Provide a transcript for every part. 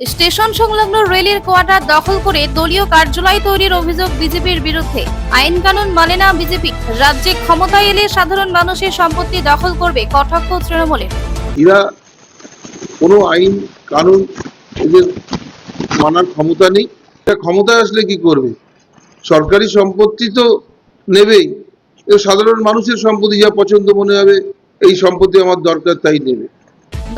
Station সংলগ্ন রেলের quarter দখল করে দলীয় কার্যালয় তৈরির অভিযোগ বিজেপির বিরুদ্ধে। আইন কানুন মানে না বিজেপি। রাজ্যে ক্ষমতায় এলে সাধারণ মানুষের সম্পত্তি দখল করবে কটাক্ষ তৃণমূলের। এরা কোনো আইন, কানুন এদের মানার ক্ষমতা নেই। এটা ক্ষমতায় আসলে কি করবে? সরকারি সম্পত্তি তো নেবেই। সাধারণ মানুষের সম্পত্তি যা পছন্দ মনে হবে, এই সম্পত্তি আমার দরকার তাই নেবে।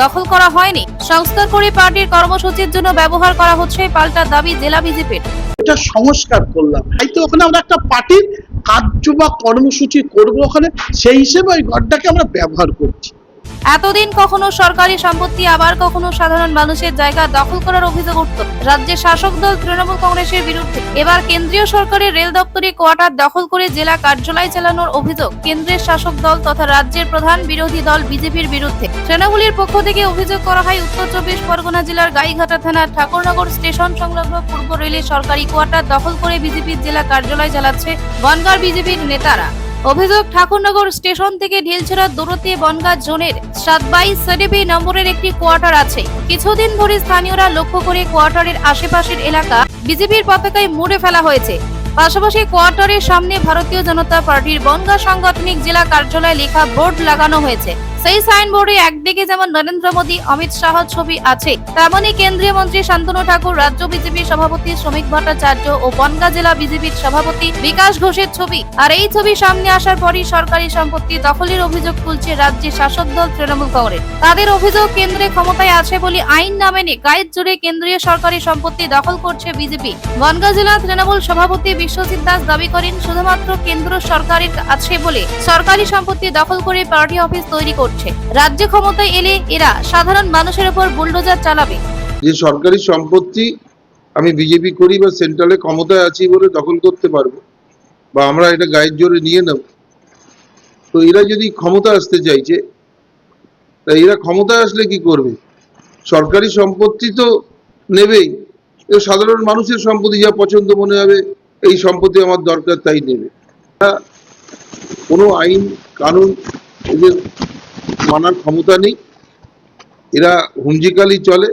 দখল করা হয়নি। সংস্কার করে পার্টির কর্মসূচির জন্য ব্যবহার করা হচ্ছে পাল্টা দাবি জেলা বিজেপির। এটা সংস্কার করলাম। হয়তো ওখানে আমরা একটা পার্টির কার্য বা কর্মসূচি করব ওখানে। সেই হিসেবে ওই ঘরটাকে আমরা ব্যবহার করছি। এতদিন কখনো সরকারি সম্পত্তি, আবার কখনো সাধারণ মানুষের জায়গা দখল করার অভিযোগ উঠত। রাজ্যের শাসক দল তৃণমূল কংগ্রেসের বিরুদ্ধে। এবার কেন্দ্রীয় সরকারের রেল দপ্তরে কোয়ার্টার দখল করে জেলা কার্যালয় চালানোর অভিযোগ কেন্দ্রের শাসক দল তথা রাজ্যের প্রধান বিরোধী দল বিজেপির বিরুদ্ধে। তৃণমূলের পক্ষ থেকে অভিযোগ করা হয়, উত্তর চব্বিশ পরগনা জেলার গাইঘাটা থানার ঠাকুরনগর স্টেশন সংলগ্ন পূর্ব রেলের সরকারি কোয়ার্টার দখল করে বিজেপির জেলা কার্যালয় চালাচ্ছে বনগাঁ বিজেপির নেতারা। অভিযোগ, ঠাকুরনগর স্টেশন থেকে ঢিলছড়া দূরত্বে বনগাঁ জোনের সাত বাইশ সেডিবি নম্বরের একটি কোয়ার্টার আছে। কিছুদিন ধরে স্থানীয়রা লক্ষ্য করে কোয়ার্টারের আশেপাশের এলাকা বিজেপির পতাকায় মুড়ে ফেলা হয়েছে। পাশাপাশি কোয়ার্টারের সামনে ভারতীয় জনতা পার্টির বনগাঁ সাংগঠনিক জেলা কার্যালয়ে লেখা বোর্ড লাগানো হয়েছে। সেই সাইনবোর্ডে একদিকে যেমন নরেন্দ্র মোদী, অমিত শাহ ছবি আছে তেমনি কেন্দ্রীয় মন্ত্রী শান্তনু ঠাকুর, রাজ্য বিজেপির সভাপতি শ্রমিক ভট্টাচার্য ও বনগাঁ জেলা বিজেপির সভাপতি বিকাশ ঘোষের ছবি। আর এই ছবি সামনে আসার পরই সরকারি সম্পত্তি দখলের অভিযোগ তুলছে রাজ্যের শাসক দল তৃণমূল কংগ্রেস। তাদের অভিযোগ, কেন্দ্রে ক্ষমতায় আছে বলে আইন না মেনে গায়ের জুড়ে কেন্দ্রীয় সরকারি সম্পত্তি দখল করছে বিজেপি। বনগাঁ জেলা তৃণমূল সভাপতি বিশ্বজিৎ দাস দাবি করেন, শুধুমাত্র কেন্দ্র সরকারের আছে বলে সরকারি সম্পত্তি দখল করে পার্টি অফিস তৈরি করছে। রাজ্য ক্ষমতায় এলে এরা সাধারণ মানুষের উপর বুলডোজার চালাবে। যে সরকারি সম্পত্তি আমি বিজেপি করি বা সেন্ট্রালে ক্ষমতায় আছি বলে দখল করতে পারব, বা আমরা এটা গায়ের জোরে নিয়ে নেব। তো এরা যদি ক্ষমতা আসতে চাইছে, তা এরা ক্ষমতায় আসলে কি করবে? সরকারি সম্পত্তি তো নেবেই। সাধারণ মানুষের সম্পত্তি যা পছন্দ মনে হবে, এই সম্পত্তি আমার দরকার তাই নেবে। কোনো আইন, কানুন এদের মানার ক্ষমতা নেই। এরা হুঞ্জিকালি চলে,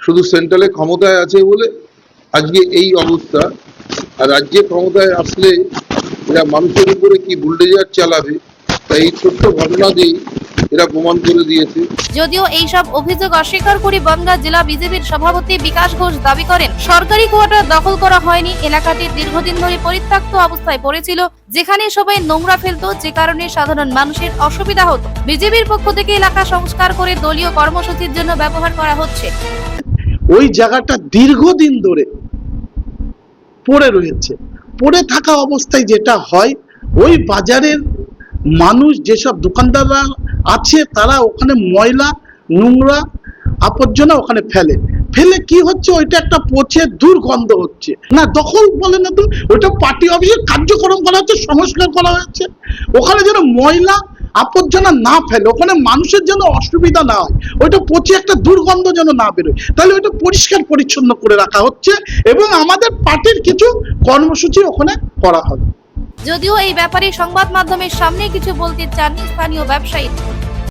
শুধু সেন্ট্রালে ক্ষমতায় আছে বলে আজকে এই অবস্থা। আর রাজ্যে ক্ষমতায় আসলে এরা মানুষের উপরে কি বুলডেজার চালাবে তাই এই ছোট্ট ঘটনা দিয়েই প্রমাণ করে দিয়েছে। যদিও এইসব অভিযোগ অস্বীকার করে বনগাঁ জেলা বিজেপির সভাপতি বিকাশ ঘোষ দাবি করেন সরকারি কোয়ার্টার দখল করা হয়নি এলাকাটি দীর্ঘদিন ধরে পরিত্যক্ত অবস্থায় পড়েছিল যেখানে সবাই নোংরা ফেলতো যে কারণে সাধারণ মানুষের অসুবিধা হতো। বিজেপির পক্ষ থেকে এলাকা সংস্কার করে দলীয় কর্মসূচির জন্য ব্যবহার করা হচ্ছে। ওই জায়গাটা দীর্ঘদিন ধরে পড়ে রয়েছে। পড়ে থাকা অবস্থায় যেটা হয় ওই বাজারের মানুষ যেসব দোকানদাররা আছে, তারা ওখানে ময়লা, নোংরা আবর্জনা ওখানে ফেলে। ফেলে কি হচ্ছে? ওইটা একটা পচে দুর্গন্ধ হচ্ছে। না, দখল বলে না তো, ওইটা পার্টি অফিসের কার্যক্রম করা হচ্ছে সংস্কার করা হয়েছে ওখানে যেন ময়লা আবর্জনা না ফেলে, ওখানে মানুষের যেন অসুবিধা না হয়, ওইটা পচে একটা দুর্গন্ধ যেন না বেরোয়, তাহলে ওইটা পরিষ্কার পরিচ্ছন্ন করে রাখা হচ্ছে এবং আমাদের পার্টির কিছু কর্মসূচি ওখানে করা হবে। যদিও এই ব্যাপারে সংবাদ মাধ্যমের সামনে কিছু বলতে চাননি স্থানীয় ব্যবসায়ী